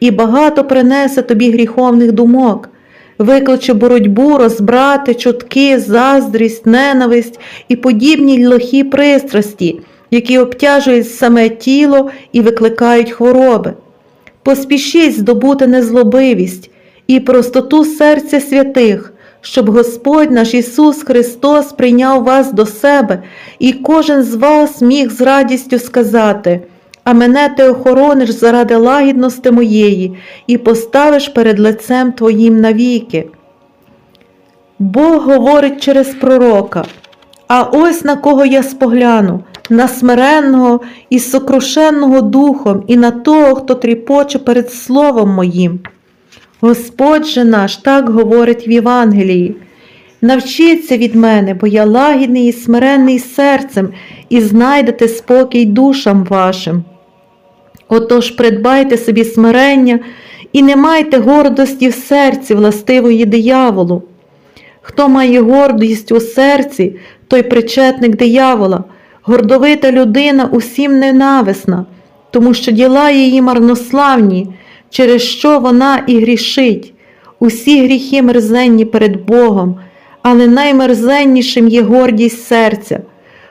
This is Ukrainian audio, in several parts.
і багато принесе тобі гріховних думок, викличе боротьбу, розбрати, чутки, заздрість, ненависть і подібні лохі пристрасті, які обтяжують саме тіло і викликають хвороби. Поспішіть здобути незлобивість і простоту серця святих, щоб Господь наш Ісус Христос прийняв вас до себе, і кожен з вас міг з радістю сказати: А мене ти охорониш заради лагідності моєї і поставиш перед лицем Твоїм навіки. Бог говорить через пророка. А ось на кого я спогляну, на смиренного і сокрушенного духом, і на того, хто тріпоче перед словом моїм. Господь же наш так говорить в Євангелії. Навчіться від мене, бо я лагідний і смиренний серцем, і знайдете спокій душам вашим. Отож придбайте собі смирення і не майте гордості в серці, властивої дияволу. Хто має гордість у серці, той причетник диявола, гордовита людина усім ненависна, тому що діла її марнославні, через що вона і грішить. Усі гріхи мерзенні перед Богом, але наймерзеннішим є гордість серця.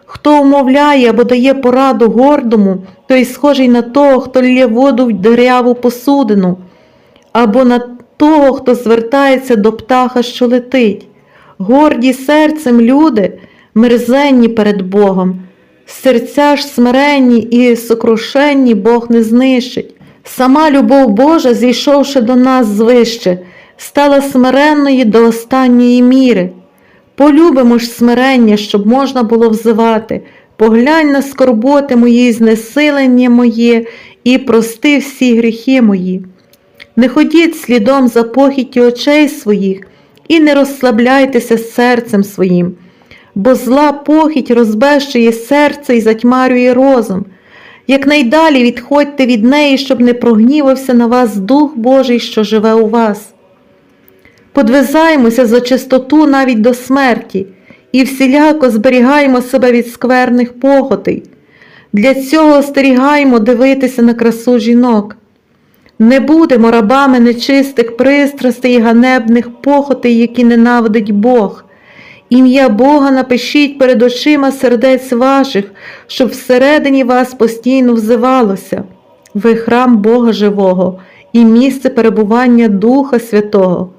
Хто умовляє або дає пораду гордому, той схожий на того, хто лє воду в дереву посудину, або на того, хто звертається до птаха, що летить. Горді серцем люди, мерзенні перед Богом, серця ж смиренні і сокрушенні Бог не знищить. Сама любов Божа, зійшовши до нас звище, стала смиренною до останньої міри. Полюбимо ж смирення, щоб можна було взивати, поглянь на скорботи мої, знесилення моє і прости всі гріхи мої. Не ходіть слідом за похіттю очей своїх і не розслабляйтеся серцем своїм, бо зла похіть розбещує серце і затьмарює розум. Якнайдалі відходьте від неї, щоб не прогнівався на вас Дух Божий, що живе у вас. Подвизаємося за чистоту навіть до смерті і всіляко зберігаємо себе від скверних похотей. Для цього остерігаємо дивитися на красу жінок. Не будемо рабами нечистих пристрастей і ганебних похотей, які ненавидить Бог. Ім'я Бога напишіть перед очима сердець ваших, щоб всередині вас постійно взивалося. Ви храм Бога живого і місце перебування Духа Святого.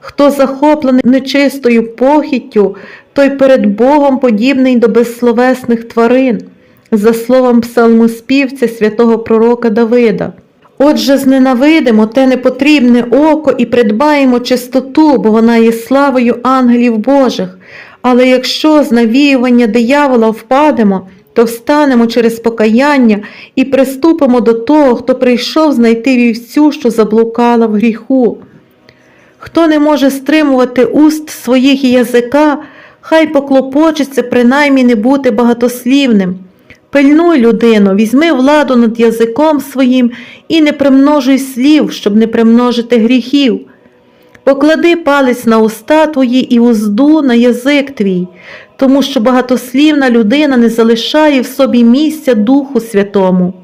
Хто захоплений нечистою похіттю, той перед Богом подібний до безсловесних тварин, за словом псалмоспівця святого пророка Давида. Отже, зненавидимо те непотрібне око і придбаємо чистоту, бо вона є славою ангелів Божих. Але якщо з навіювання диявола впадемо, то встанемо через покаяння і приступимо до того, хто прийшов знайти вівцю, що заблукала в гріху. Хто не може стримувати уст своїх язика, хай поклопочеться принаймні не бути багатослівним. Пильнуй, людину, візьми владу над язиком своїм і не примножуй слів, щоб не примножити гріхів. Поклади палець на уста твої і узду на язик твій, тому що багатослівна людина не залишає в собі місця Духу Святому.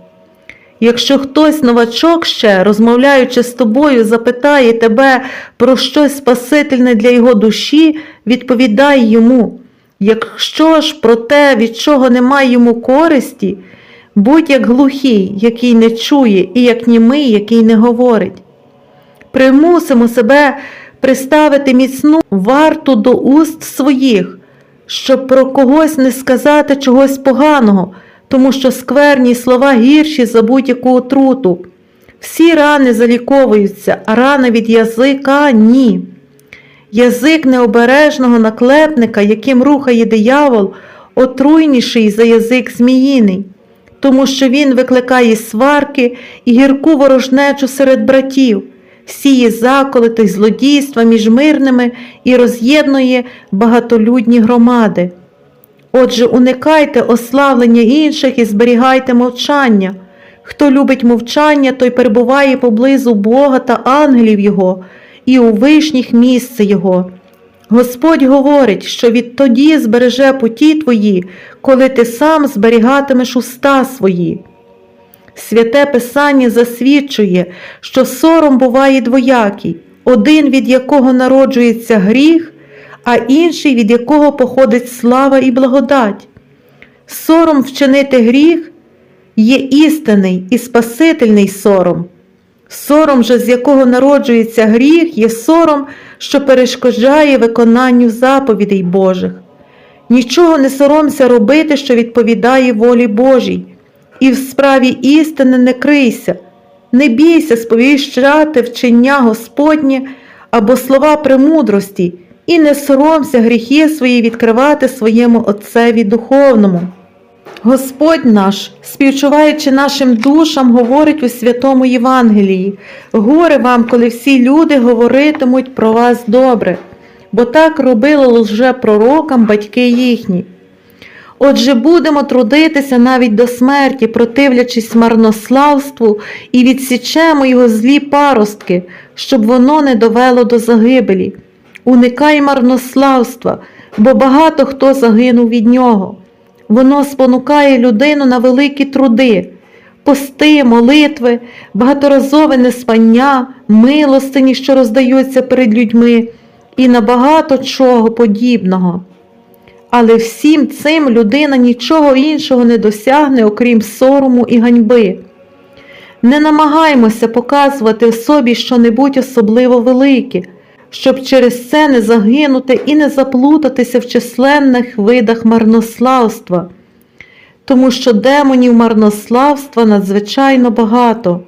Якщо хтось новачок ще, розмовляючи з тобою, запитає тебе про щось спасительне для його душі, відповідай йому. Якщо ж про те, від чого немає йому користі, будь як глухий, який не чує, і як німий, який не говорить. Примусимо себе приставити міцну варту до уст своїх, щоб про когось не сказати чогось поганого, тому що скверні слова гірші за будь-яку отруту. Всі рани заліковуються, а рани від язика ні. Язик необережного наклепника, яким рухає диявол, отруйніший за язик зміїний, тому що він викликає сварки і гірку ворожнечу серед братів, сіє заколити злодійства між мирними і роз'єднує багатолюдні громади. Отже, уникайте ославлення інших і зберігайте мовчання. Хто любить мовчання, той перебуває поблизу Бога та ангелів Його і у вишніх місце Його. Господь говорить, що відтоді збереже путі твої, коли ти сам зберігатимеш уста свої. Святе Писання засвідчує, що сором буває двоякий, один від якого народжується гріх, а інший від якого походить слава і благодать. Сором вчинити гріх є істинний і спасительний сором. Сором же, з якого народжується гріх, є сором, що перешкоджає виконанню заповідей Божих. Нічого не соромся робити, що відповідає волі Божій, і в справі істини не крийся, не бійся сповіщати вчення Господнє або слова премудрості, і не соромся гріхи свої відкривати своєму Отцеві Духовному. Господь наш, співчуваючи нашим душам, говорить у святому Євангелії: горе вам, коли всі люди говоритимуть про вас добре, бо так робили лжепророкам батьки їхні. Отже, будемо трудитися навіть до смерті, противлячись марнославству, і відсічемо його злі паростки, щоб воно не довело до загибелі. Уникай марнославства, бо багато хто загинув від нього. Воно спонукає людину на великі труди, пости, молитви, багаторазове неспання, милостині, що роздаються перед людьми, і на багато чого подібного. Але всім цим людина нічого іншого не досягне, окрім сорому і ганьби. Не намагаймося показувати в собі щонебудь особливо велике, щоб через це не загинути і не заплутатися в численних видах марнославства, тому що демонів марнославства надзвичайно багато.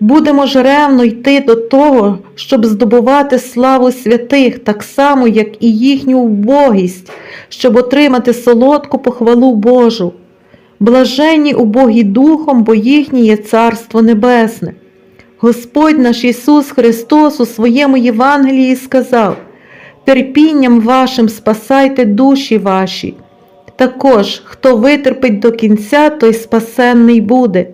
Будемо ж ревно йти до того, щоб здобувати славу святих, так само, як і їхню убогість, щоб отримати солодку похвалу Божу. Блаженні убогі Духом, бо їхнє є Царство Небесне. Господь наш Ісус Христос у своєму Євангелії сказав: терпінням вашим спасайте душі ваші. Також, хто витерпить до кінця, той спасенний буде.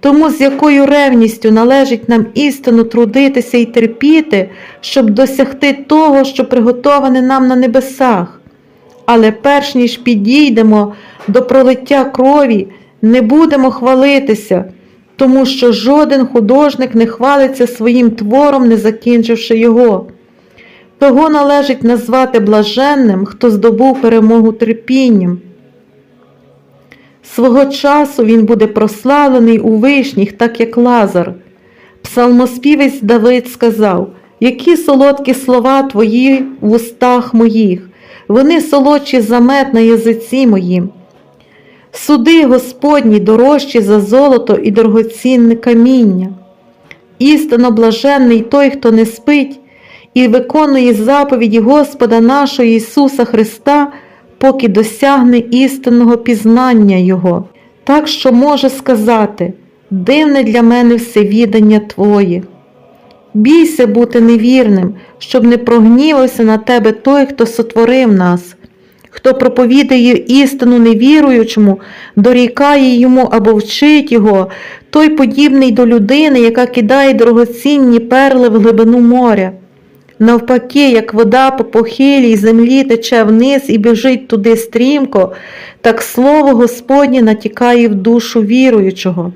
Тому з якою ревністю належить нам істину трудитися і терпіти, щоб досягти того, що приготоване нам на небесах. Але перш ніж підійдемо до пролиття крові, не будемо хвалитися, тому що жоден художник не хвалиться своїм твором, не закінчивши його. Того належить назвати блаженним, хто здобув перемогу терпінням. Свого часу він буде прославлений у вишніх, так як Лазар. Псалмоспівець Давид сказав, які солодкі слова твої в устах моїх, вони солодші за мед на язиці моїм. Суди Господні дорожчі за золото і дорогоцінне каміння. Істинно блаженний той, хто не спить і виконує заповіді Господа нашого Ісуса Христа, поки досягне істинного пізнання Його, так що може сказати, дивне для мене всевідання Твоє. Бійся бути невірним, щоб не прогнівався на тебе той, хто сотворив нас, хто проповідає істину невіруючому, дорікає йому або вчить його, той подібний до людини, яка кидає дорогоцінні перли в глибину моря. Навпаки, як вода по похилій землі тече вниз і біжить туди стрімко, так слово Господнє натікає в душу віруючого.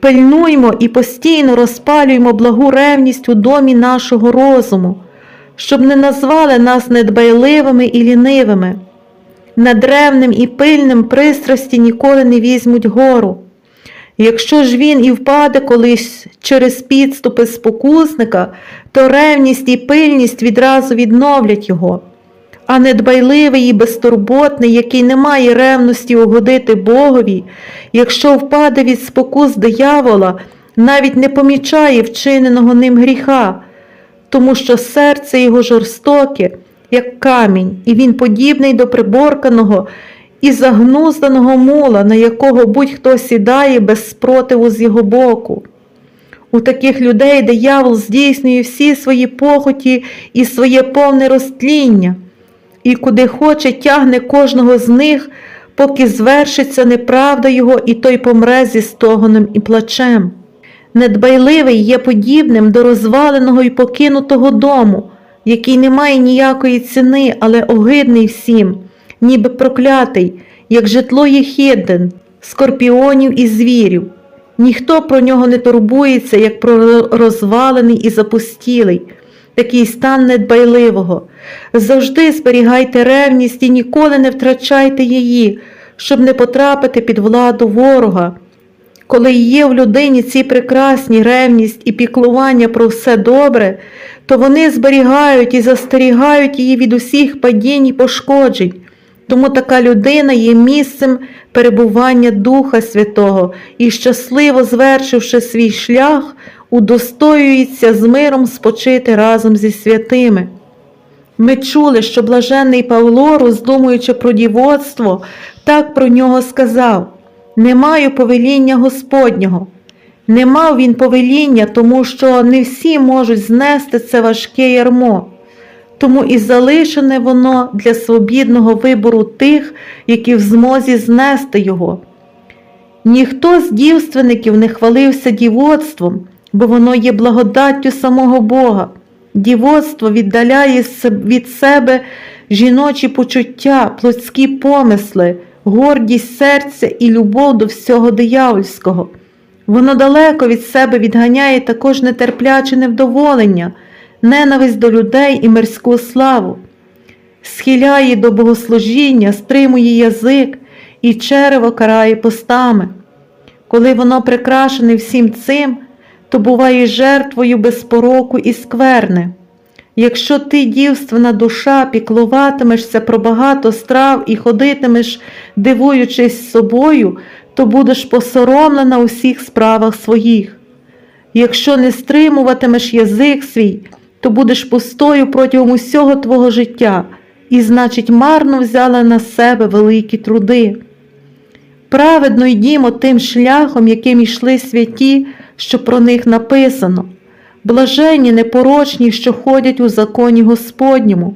Пильнуймо і постійно розпалюємо благу ревність у домі нашого розуму, щоб не назвали нас недбайливими і лінивими. Над ревним і пильним пристрасті ніколи не візьмуть гору. Якщо ж він і впаде колись через підступи спокусника, то ревність і пильність відразу відновлять його. А недбайливий і безтурботний, який не має ревності угодити Богові, якщо впаде від спокус диявола, навіть не помічає вчиненого ним гріха, тому що серце його жорстоке, як камінь, і він подібний до приборканого і загнузданого мула, на якого будь-хто сідає без спротиву з його боку. У таких людей диявол здійснює всі свої похоті і своє повне розтління, і куди хоче, тягне кожного з них, поки звершиться неправда його, і той помре зі стогоном і плачем. Недбайливий є подібним до розваленого і покинутого дому, який не має ніякої ціни, але огидний всім, ніби проклятий, як житло Єхиден. скорпіонів і звірів. Ніхто про нього не турбується, як про розвалений і запустілий, такий стан недбайливого. Завжди зберігайте ревність і ніколи не втрачайте її, щоб не потрапити під владу ворога. Коли є в людині ці прекрасні ревність і піклування про все добре, то вони зберігають і застерігають її від усіх падінь і пошкоджень. Тому така людина є місцем перебування Духа Святого і, щасливо звершивши свій шлях, удостоюється з миром спочити разом зі святими. Ми чули, що блаженний Павло, роздумуючи про дівоцтво, так про нього сказав: Не маю повеління Господнього. Не мав він повеління, тому що не всі можуть знести це важке ярмо, тому і залишене воно для свобідного вибору тих, які в змозі знести його. Ніхто з дівственників не хвалився дівоцтвом, бо воно є благодаттю самого Бога. Дівоцтво віддаляє від себе жіночі почуття, плотські помисли, гордість серця і любов до всього диявольського. Воно далеко від себе відганяє також нетерпляче невдоволення, ненависть до людей і мирську славу, схиляє до богослужіння, стримує язик і черево карає постами. Коли воно прикрашене всім цим, то буває жертвою безпороку і скверне. Якщо ти, дівственна душа, піклуватимешся про багато страв і ходитимеш, дивуючись собою, то будеш посоромлена у всіх справах своїх. Якщо не стримуватимеш язик свій, то будеш пустою протягом усього твого життя, і, значить, марно взяла на себе великі труди. Праведно йдімо тим шляхом, яким йшли святі, що про них написано, блаженні непорочні, що ходять у законі Господньому,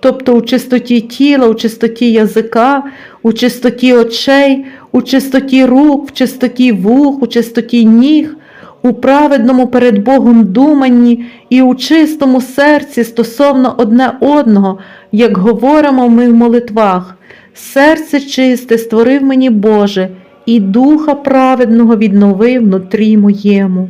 тобто у чистоті тіла, у чистоті язика, у чистоті очей, у чистоті рук, в чистоті вух, у чистоті ніг, у праведному перед Богом думанні і у чистому серці стосовно одне одного, як говоримо ми в молитвах. Серце чисте створив мені Боже, і духа праведного відновив внутрі моєму.